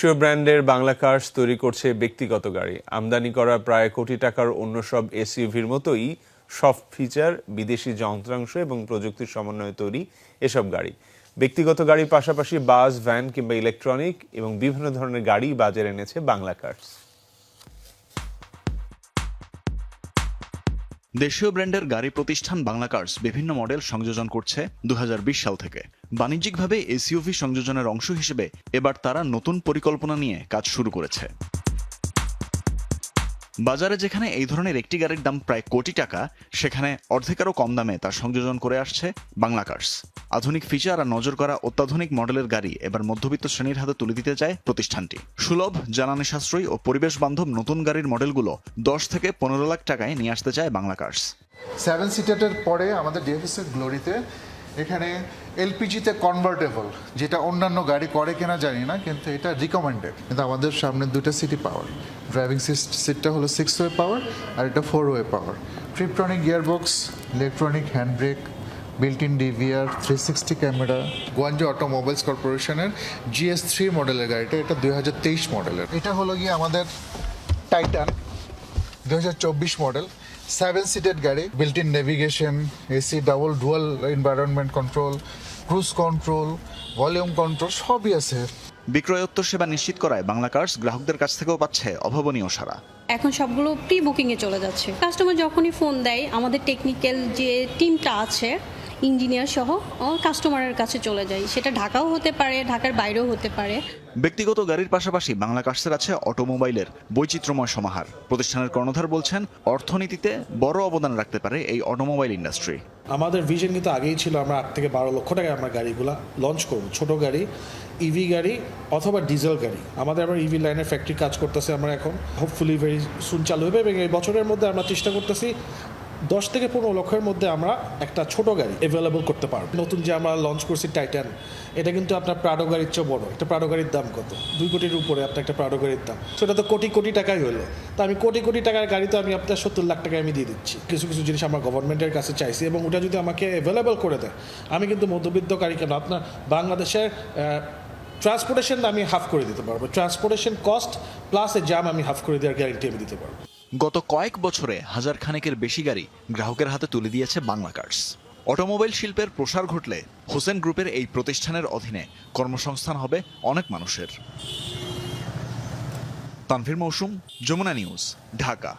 দেশীয় ব্র্যান্ডের বাংলা কার্স তৈরি করছে ব্যক্তিগত গাড়ি। আমদানি করা প্রায় কোটি টাকার অন্য সব এসইউভির মতোই সফট ফিচার, বিদেশি যন্ত্রাংশ এবং প্রযুক্তির সমন্বয়ে তৈরি এসব গাড়ি। ব্যক্তিগত গাড়ির পাশাপাশি বাস, ভ্যান কিংবা ইলেকট্রনিক এবং বিভিন্ন ধরনের গাড়ি বাজারে এনেছে বাংলা কার্স। দেশীয় ব্র্যান্ডের গাড়ি প্রতিষ্ঠান বাংলা কার্স বিভিন্ন মডেল সংযোজন করছে দু হাজার বিশ সাল থেকে। বাণিজ্যিকভাবে এসইউভি সংযোজনের অংশ হিসেবে এবার তারা নতুন পরিকল্পনা নিয়ে কাজ শুরু করেছে। বাজারে যেখানে এই ধরনের একটি গাড়ির দাম প্রায় কোটি টাকা, সেখানে অর্ধেকেরও কম দামে তার সংযোজন করে আসছে বাংলা কার্স। আধুনিক ফিচার আর নজর করা অত্যাধুনিক মডেলের গাড়ি এবার মধ্যবিত্ত শ্রেণির হাতে তুলে দিতে চায় প্রতিষ্ঠানটি। সুলভ, জ্বালানি সাশ্রয়ী ও পরিবেশ বান্ধব নতুন গাড়ির মডেলগুলো দশ থেকে পনেরো লাখ টাকায় নিয়ে আসতে চায় বাংলা কার্স। সেভেন সিটারের পরে আমাদের ডিএফএসের গ্লোরিতে এখানে এলপিজিতে কনভার্টেবল যেটা অন্যান্য গাড়ি করে কিনা জানি না, কিন্তু এটা রিকমেন্ডেড কিন্তু আমাদের সামনে দুটো সিটি পাওয়ার ড্রাইভিং সিট সিটটা হলো সিক্স ওয়ে পাওয়ার আর এটা four way power tiptronic gearbox electronic hand brake built in DVR three sixty camera Guangzhou automobiles কর্পোরেশনের জিএস থ্রি মডেলের গাড়িটা, এটা দুই হাজার তেইশ মডেলের এটা হলো গিয়ে আমাদের টাইটান দু হাজার চব্বিশ মডেল সেভেন সিটেড গাড়ি built in navigation AC double dual environment control cruise control volume control সবই আছে। বিক্রয়োত্তর সেবা নিশ্চিত করায় বাংলা কার্স গ্রাহকদের কাছ থেকেও পাচ্ছে অভাবনীয় সারা এখন সবগুলো প্রি বুকিংয়ে চলে যাচ্ছে। কাস্টমার যখনই ফোন দেয় আমাদের টেকনিক্যাল যে টিমটা আছে ইঞ্জিনিয়ার সহ কাস্টমারের কাছে চলে যায় সেটা ঢাকাও হতে পারে ঢাকার বাইরেও হতে পারে। ব্যক্তিগত গাড়ির পাশাপাশি বাংলা কার্সের আছে অটোমোবাইলের বৈচিত্র্যময় সমাহার। প্রতিষ্ঠানের কর্ণধার বলছেন অর্থনীতিতে বড় অবদান রাখতে পারে এই অটোমোবাইল ইন্ডাস্ট্রি। আমাদের ভিশন কিন্তু আগেই ছিল আমরা আট থেকে বারো লক্ষ টাকায় আমরা গাড়িগুলো লঞ্চ করব। ছোট গাড়ি ইভি গাড়ি অথবা ডিজেল গাড়ি। আমাদের আমরা ইভি লাইনের ফ্যাক্টরি কাজ করতেছে আমরা এখন। হোপফুলি ভেরি সুন চালু হবে এবং এই বছরের মধ্যে আমরা চেষ্টা করতেছি দশ থেকে পনেরো লক্ষের মধ্যে আমরা একটা ছোট গাড়ি অ্যাভেলেবল করতে পারব। নতুন যে আমরা লঞ্চ করছি টাইটান এটা কিন্তু আপনার প্রাডো গাড়ির চেয়ে বড়। একটা প্রাডো গাড়ির দাম কত? দুই কোটির উপরে আপনার একটা প্রাডো গাড়ির দাম। সেটা তো কোটি কোটি টাকাই হলো। তা আমি কোটি কোটি টাকার গাড়ি তো আমি আপনার সত্তর লাখ টাকায় আমি দিয়ে দিচ্ছি। কিছু কিছু জিনিস আমরা গভর্নমেন্টের কাছে চাইছি এবং ওটা যদি আমাকে অ্যাভেলেবল করে দেয়, আমি কিন্তু মধ্যবিত্ত গাড়ি কেন? আপনার বাংলাদেশের ট্রান্সপোর্টেশন আমি হাফ করে দিতে পারব। ট্রান্সপোর্টেশন কস্ট প্লাস এ জাম আমি হাফ করে দেওয়ার গ্যারেন্টি আমি দিতে পারব। গত কয়েক বছরে হাজার খানেকের বেশি গাড়ি গ্রাহকের হাতে তুলে দিয়েছে বাংলা কার্স। অটোমোবাইল শিল্পের প্রসার ঘটলে হোসেন গ্রুপের এই প্রতিষ্ঠানের অধীনে কর্মসংস্থান হবে অনেক মানুষের। তানভীর মৌসুম, যমুনা নিউজ, ঢাকা।